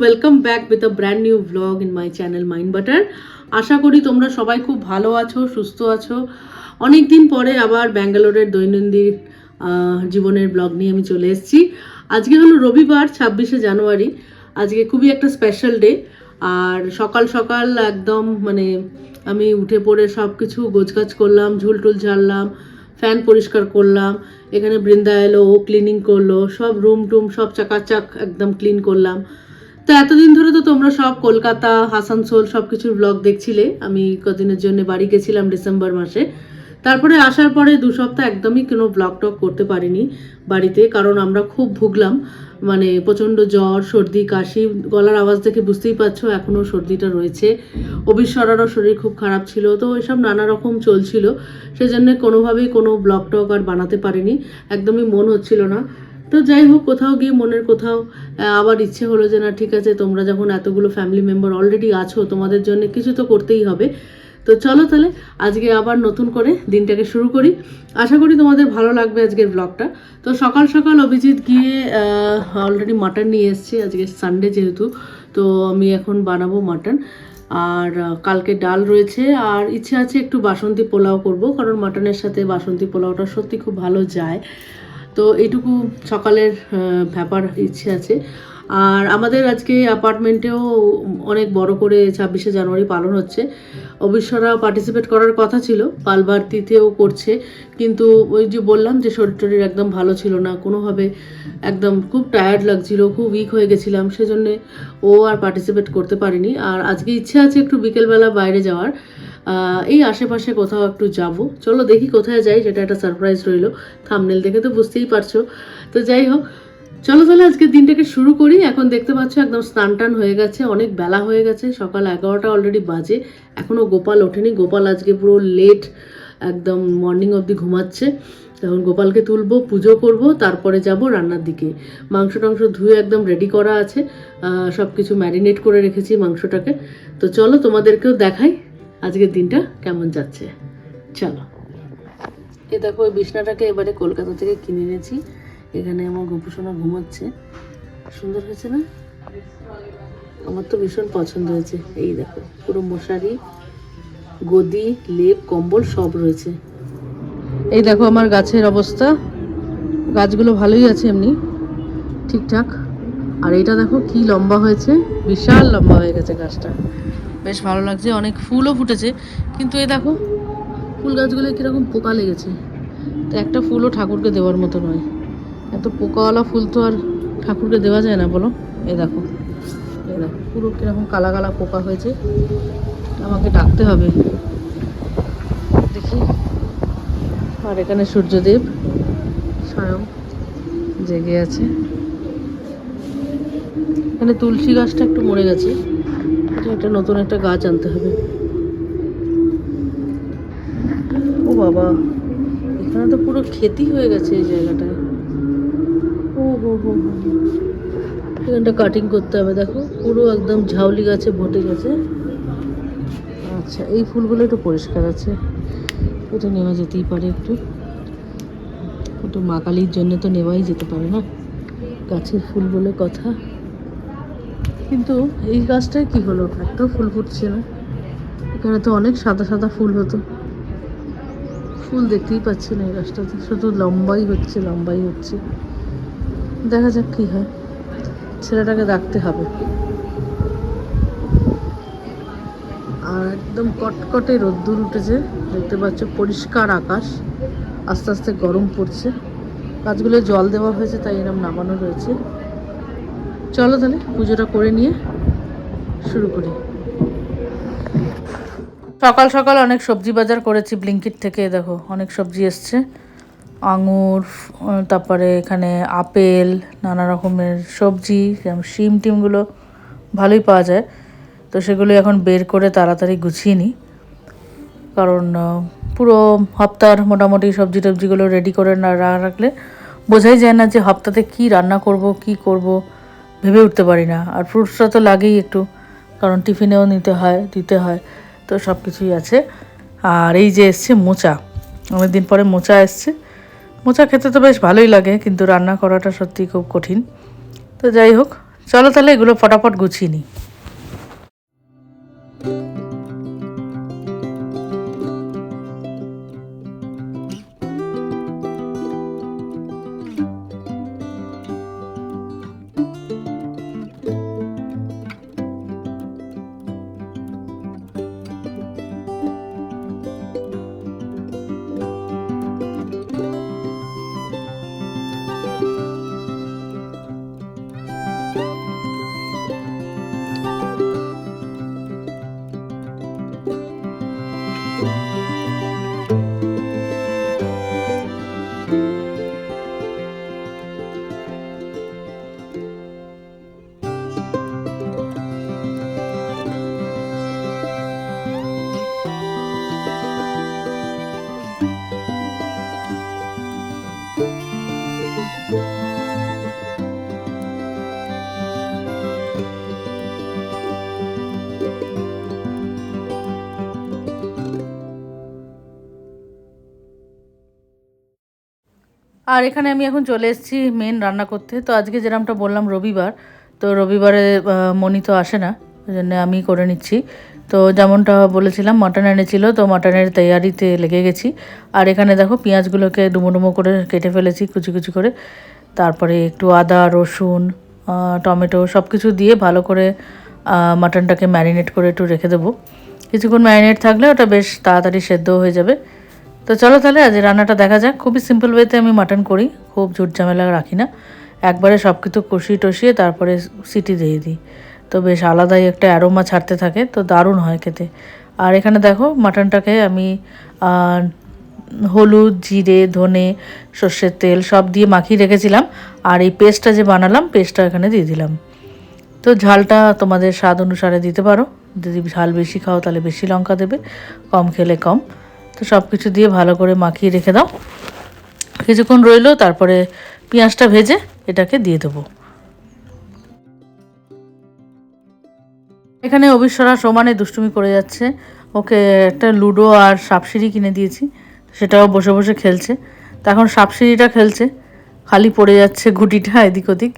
Welcome back with a brand new blog in my channel mind butter আশা করি তোমরা সবাই খুব ভালো আছো, সুস্থ আছো। অনেক দিন পরে আবার ব্যাঙ্গালোরের দৈনন্দিন জীবনের ব্লগ নিয়ে আমি চলে এসেছি। আজকে হলো রবিবার, ছাব্বিশে জানুয়ারি। আজকে খুবই একটা স্পেশাল ডে আর সকাল সকাল একদম মানে আমি উঠে পড়ে সব কিছু গোছগাছ করলাম, ঝুল টুল ঝাড়লাম ফ্যান পরিষ্কার করলাম, এখানে বৃন্দা এলো, ও ক্লিনিং করল, সব রুম টুম সব চাকাচাক একদম ক্লিন করলাম। তো এতদিন ধরে তো তোমরা সব কলকাতা আসানসোল সব কিছুর ব্লগ দেখছিলে। আমি কদিনের জন্য বাড়ি গেছিলাম ডিসেম্বর মাসে। তারপরে আসার পরে দু সপ্তাহ একদমই কোনো ব্লগ টক করতে পারিনি বাড়িতে, কারণ আমরা খুব ভুগলাম। মানে প্রচণ্ড জ্বর, সর্দি, কাশি, গলার আওয়াজ দেখে বুঝতেই পারছ এখনও সর্দিটা রয়েছে। অবিশ্বরারও শরীর খুব খারাপ ছিল, তো এসব নানা রকম চলছিল। সেজন্য কোনোভাবেই কোনো ব্লগ টক আর বানাতে পারিনি, একদমই মন হচ্ছিল না। তো যাই হোক, কোথাও গিয়ে মনের কোথাও আবার ইচ্ছে হলো যে না, ঠিক আছে, তোমরা যখন এতগুলো ফ্যামিলি মেম্বার অলরেডি আছো, তোমাদের জন্য কিছু তো করতেই হবে। তো চলো তাহলে আজকে আবার নতুন করে দিনটাকে শুরু করি। আশা করি তোমাদের ভালো লাগবে আজকের ব্লগটা তো সকাল সকাল অভিজিৎ গিয়ে অলরেডি মাটন নিয়ে এসছে, আজকে সানডে যেহেতু, তো আমি এখন বানাবো মাটন আর কালকে ডাল রয়েছে, আর ইচ্ছে আছে একটু বাসন্তী পোলাও করব, কারণ মাটনের সাথে বাসন্তী পোলাওটা সত্যি খুব ভালো যায়। তো এইটুকু সকালের ব্যাপার ইচ্ছে আছে। আর আমাদের আজকে অ্যাপার্টমেন্টেও অনেক বড় করে ছাব্বিশে জানুয়ারি পালন হচ্ছে। অবিশ্বরা পার্টিসিপেট করার কথা ছিল পালবার্তিতেও করছে, কিন্তু ওই যে বললাম যে শরীর টরীর একদম ভালো ছিল না, কোনোভাবে একদম খুব টায়ার্ড লাগছিল, খুব উইক হয়ে গেছিলাম, সেজন্যে ও আর পার্টিসিপেট করতে পারিনি। আর আজকে ইচ্ছে আছে একটু বিকেলবেলা বাইরে যাওয়ার এই আশেপাশে কোথাও একটু যাব। চলো দেখি কোথায় যাই, সেটা একটা সারপ্রাইজ রইল থামনেল দেখে তো বুঝতেই পারছ। তো যাই হোক চলো তাহলে আজকে দিনটাকে শুরু করি। এখন দেখতে পাচ্ছ একদম স্নান টান হয়ে গেছে, অনেক বেলা হয়ে গেছে, সকাল এগারোটা অলরেডি বাজে। এখনও গোপাল ওঠেনি, গোপাল আজকে পুরো লেট একদম মর্নিং অবধি ঘুমাচ্ছে। তখন গোপালকে তুলবো, পুজো করব, তারপরে যাব রান্নার দিকে। মাংস টাংস ধুয়ে একদম রেডি করা আছে সব কিছু ম্যারিনেট করে রেখেছি মাংসটাকে। তো চলো তোমাদেরকেও দেখাই আজকের দিনটা কেমন যাচ্ছে। চলো। এ দেখো ওই বিছনাটাকে এবারে কলকাতা থেকে কিনে এনেছি। এখানে আমার গোপুসোনা ঘুমাচ্ছে। সুন্দর হয়েছে না? আমার তো ভীষণ পছন্দ হয়েছে। এই দেখো, পুরো মশারি, গদি, লেপ, কম্বল সব রয়েছে। এই দেখো আমার গাছের অবস্থা। গাছগুলো ভালোই আছে এমনি, ঠিকঠাক। আর এটা দেখো কি লম্বা হয়েছে, বিশাল লম্বা হয়ে গেছে গাছটা। বেশ ভালো লাগছে, অনেক ফুলও ফুটেছে। কিন্তু এই দেখো, ফুল গাছগুলো কীরকম পোকা লেগেছে। তো একটা ফুলও ঠাকুরকে দেওয়ার মতো নয়। এত পোকাওয়ালা ফুল তো আর ঠাকুরকে দেওয়া যায় না, বলো? এ দেখো এই দেখো, পুরো কীরকম কালা কালা পোকা হয়েছে। আমাকে ডাকতে হবে। দেখি। আর এখানে সূর্যদেব স্বয়ং জেগে আছে। এখানে তুলসী গাছটা একটু মরে গেছে। একটা নতুন একটা গাছ আনতে হবে। ও বাবা, এখানে তো পুরো ক্ষতি হয়ে গেছে এই জায়গাটায়। এখানটা কাটিং করতে হবে, দেখো। পুরো একদম ঝাউলি গাছে ভটে গেছে। আচ্ছা এই ফুলগুলো একটু পরিষ্কার আছে। এটা নেওয়া যেতেই পারে একটু। একটু মা কালীর জন্য তো নেওয়াই যেতে পারে না? গাছের ফুল বলে কথা। কিন্তু এই গাছটায় কি হলো? একটাও ফুল ফুটছে না। এখানে তো অনেক সাদা সাদা ফুল হতো। ফুল দেখতেই পাচ্ছি না এই গাছটাতে। শুধু লম্বাই হচ্ছে লম্বাই হচ্ছে। দেখা যাক কি হয়। ছেলেটাকে ডাকতে হবে। আর একদম কটকটে রোদ্দুর উঠেছে, দেখতে পাচ্ছ পরিষ্কার আকাশ, আস্তে আস্তে গরম পড়ছে। গাছগুলো জল দেওয়া হয়েছে, তাই এরকম নামানো রয়েছে। চলো তাহলে পুজোটা করে নিয়ে শুরু করি। সকাল সকাল অনেক সবজি বাজার করেছি ব্লিঙ্কিট থেকে, দেখো, অনেক সবজি এসছে। আঙুর তারপরে এখানে আপেল, নানা রকমের সবজি, যেমন শিম টিমগুলো ভালোই পাওয়া যায়। তো সেগুলো এখন বের করে তাড়াতাড়ি গুছিয়ে নিই। কারণ পুরো হপ্তার মোটামুটি সবজি টবজিগুলো রেডি করে না রাখলে বোঝাই যায় না যে হপ্তাতে কি রান্না করব, কি করব, ভেবে উঠতে পারি না। আর ফ্রুটসটা তো লাগেই একটু, কারণ টিফিনেও নিতে হয়, দিতে হয়, তো সব কিছুই আছে। আর এই যে এসছে মোচা, অনেকদিন পরে মোচা এসছে। মোচা খেতে তো বেশ ভালোই লাগে, কিন্তু রান্না করাটা সত্যি খুব কঠিন। তো যাই হোক, চলো তাহলে এগুলো ফটাফট গুছিয়ে নিই। আর এখানে আমি এখন চলে এসেছি মেন রান্না করতে। তো আজকে যেরকমটা বললাম রবিবার, তো রবিবারে মনি তো আসে না, ওই জন্য আমি করে নিচ্ছি। তো যেমনটা বলেছিলাম মাটন এনেছিল, তো মাটনের তৈয়ারিতে লেগে গেছি। আর এখানে দেখো পেঁয়াজগুলোকে ডুমো ডুমো করে কেটে ফেলেছি, কুচি কুচি করে। তারপরে একটু আদা, রসুন টমেটো সব কিছু দিয়ে ভালো করে মাটনটাকে ম্যারিনেট করে একটু রেখে দেবো। কিছুক্ষণ ম্যারিনেট থাকলে ওটা বেশ তাড়াতাড়ি সেদ্ধ হয়ে যাবে। তো চলো তাহলে আজ রান্নাটা দেখা যাক। খুবই সিম্পল ওয়েতে আমি মাটন করি, খুব ঝুট ঝামেলা রাখি না। একবারে সব কিছু কষিয়ে টষিয়ে তারপরে সিটি দিয়ে দিই। তো বেশ আলাদাই একটা অ্যারোমা ছাড়তে থাকে, তো দারুণ হয় খেতে। আর এখানে দেখো মাটনটাকে আমি হলুদ, জিরে, ধনে, সর্ষের তেল সব দিয়ে মাখিয়ে রেখেছিলাম। আর এই পেস্টটা যে বানালাম পেস্টটা এখানে দিয়ে দিলাম। তো ঝালটা তোমাদের স্বাদ অনুসারে দিতে পারো। যদি ঝাল বেশি খাও তাহলে বেশি লঙ্কা দেবে, কম খেলে কম। তো সব কিছু দিয়ে ভালো করে মাখিয়ে রেখে দাও। কিছুক্ষণ রইল, তারপরে পেঁয়াজটা ভেজে এটাকে দিয়ে দেবো। এখানে অবিশ্বরা সমানে দুষ্টুমি করে যাচ্ছে। ওকে একটা লুডো আর সাপসিঁড়ি কিনে দিয়েছি, সেটাও বসে বসে খেলছে। তা এখন সাপসিঁড়িটা খেলছে, খালি পড়ে যাচ্ছে গুটিটা এদিক ওদিক,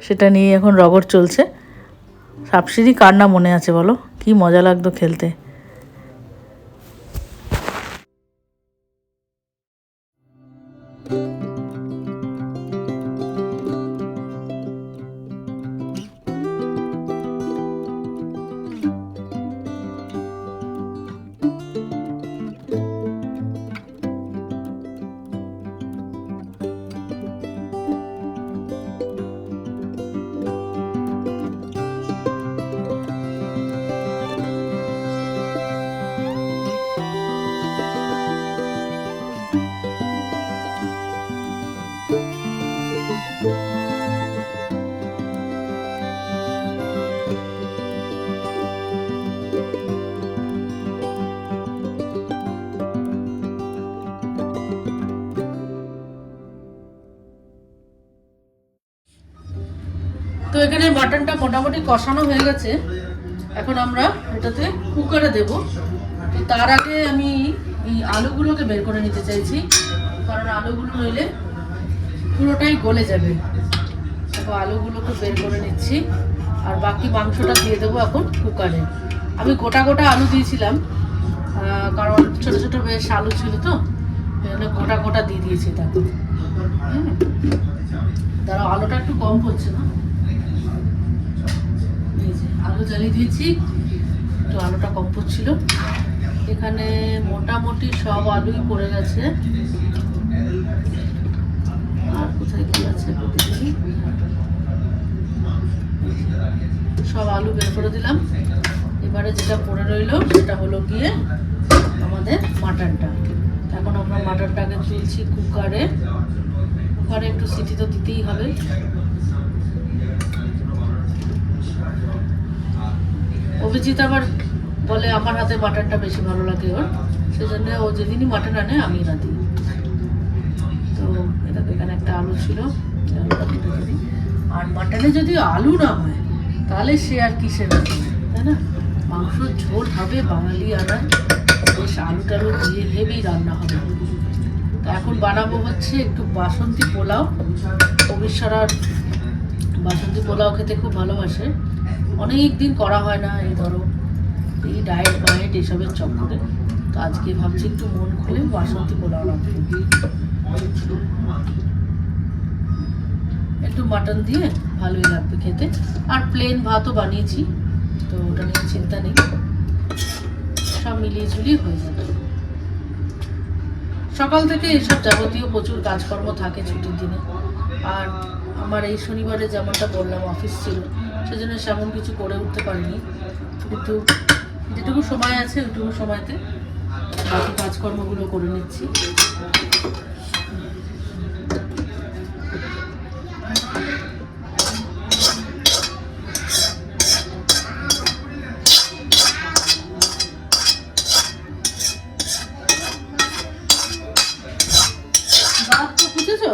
সেটা নিয়ে এখন রগড় চলছে। সাপসিঁড়ি কার না মনে আছে বলো? কি মজা লাগতো খেলতে। Música তো এখানে মাটনটা মোটামুটি কষানো হয়ে গেছে। এখন আমরা এটাতে কুকারে দেব। তো তার আগে আমি এই আলুগুলোকে বের করে নিতে চাইছি, কারণ আলুগুলো নইলে পুরোটাই গলে যাবে। তো আলুগুলোকে বের করে নিচ্ছি, আর বাকি মাংসটা দিয়ে দেবো এখন কুকারে আমি গোটা গোটা আলু দিয়েছিলাম কারণ ছোট ছোট বেশ আলু ছিল তো জন্য গোটা গোটা দিয়ে দিয়েছি তাকে দাঁড়াও, আলুটা একটু কম পড়ছে না? আলু জ্বালিয়ে দিয়েছি। একটু আলুটা কম পড়ছিল। এখানে মোটামুটি সব আলুই পড়ে গেছে। আর কোথায় কি আছে সব আলু বের করে দিলাম। এবারে যেটা পড়ে রইল, সেটা হলো গিয়ে আমাদের মাটনটা। এখন আমরা মাটনটাকে তুলছি কুকারে। কুকারে একটু সিটি তো দিতেই হবে। অভিজিৎ আবার বলে, আমার হাতে মাটনটা বেশি ভালো লাগে ওর। সেজন্য ও যেদিনই মাটন আনে আমি রাঁধি তো এটা তো এখানে একটা আলু ছিল দিই। আর মাটনে যদি আলু না হয়, তাহলে সে আর কিসের তাই না? মাংস ঝোল হবে বাঙালি আনার বেশ আলু টালু দিয়ে হেভি রান্না হবে। তো এখন বানাবো হচ্ছে একটু বাসন্তী পোলাও। অবিশ্বরার বাসন্তী পোলাও খেতে খুব ভালোবাসে। অনেক দিন করা হয় না এই ধরো, এই ডায়েট মায়েট এসবের চক্করে। তো আজকে ভাবছি একটু মন খুলে বাসন্তী পোলাও রাখব একটু মাটন দিয়ে ভালোই লাগবে খেতে। আর প্লেন ভাতও বানিয়েছি, তো ওটা নিয়ে চিন্তা নেই। সব মিলিয়ে ঝুলিয়ে হয়ে যাবে। সকাল থেকে এসব যাবতীয় প্রচুর কাজকর্ম থাকে ছুটির দিনে। আর আমার এই শনিবারে যেমনটা বললাম অফিস ছিল সেজন্য সেমন কিছু করে উঠতে পারিনি। কিন্তু যেটুকু সময় আছে ওইটুকু সময়তে বাকি কাজকর্মগুলো করে নিচ্ছি দাঁত তো খুঁজেছো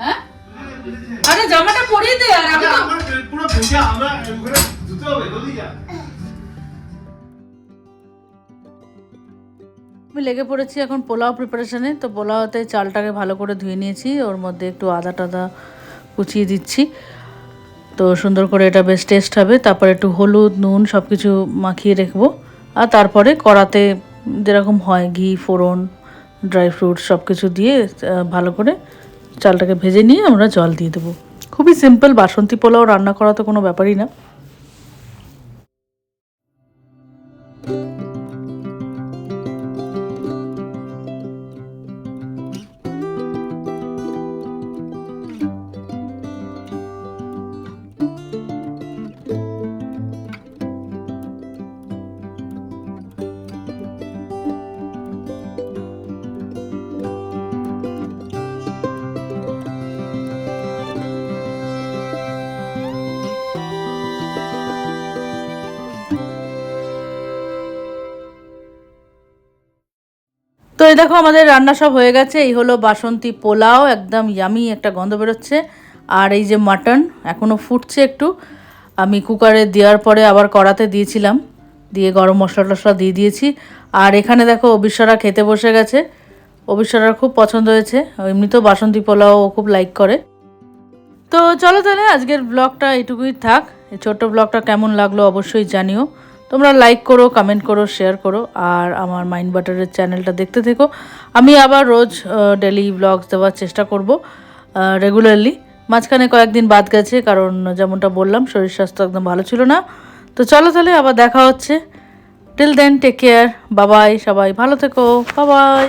হ্যাঁ আরে জামাটা পরিয়ে দে আর আমি আমার পুরো ভেজা আমরা ওখানে ধুতে হবে নদীয়া আমি লেগে পড়েছি এখন পোলাও প্রিপারেশনে তো পোলাওতে চালটাকে ভালো করে ধুয়ে নিয়েছি ওর মধ্যে একটু আদা টাদা কুচিয়ে দিচ্ছি। তো সুন্দর করে এটা বেশ টেস্ট হবে তারপর একটু হলুদ নুন সব কিছু মাখিয়ে রাখব। আর তারপরে কড়াতে যেরকম হয় ঘি ফোড়ন ড্রাই ফ্রুটস সব কিছু দিয়ে ভালো করে চালটাকে ভেজে নিয়ে আমরা জল দিয়ে দেবো। খুবই সিম্পল বাসন্তী পোলাও রান্না করা তো কোনো ব্যাপারই না। এই দেখো, আমাদের রান্না সব হয়ে গেছে। এই হলো বাসন্তী পোলাও, একদম ইয়ামি একটা গন্ধ বেরোচ্ছে। আর এই যে মাটন এখনও ফুটছে একটু। আমি কুকারে দেওয়ার পরে আবার কড়াতে দিয়েছিলাম। দিয়ে গরম মশলা টশলা দিয়ে দিয়েছি। আর এখানে দেখো, অবিশ্বরা খেতে বসে গেছে। অবিশ্বরার খুব পছন্দ হয়েছে। এমনিতেও বাসন্তী পোলাও খুব লাইক করে। তো চলো তাহলে, আজকের ব্লগটা এটুকুই থাক। এই ছোট্ট ব্লগটা কেমন লাগল অবশ্যই জানিও। তোমরা লাইক করো কমেন্ট করো শেয়ার করো, আর আমার মাইন্ড বাটারের চ্যানেলটা দেখতে থেকো। আমি আবার রোজ ডেলি ব্লগস দেওয়ার চেষ্টা করব রেগুলারলি মাঝখানে কয়েকদিন বাদ গেছে, কারণ যেমনটা বললাম, শরীর স্বাস্থ্য একদম ভালো ছিল না। তো চলো তাহলে আবার দেখা হচ্ছে। টিল দেন টেক কেয়ার বাবাই সবাই ভালো থেকো বাবাই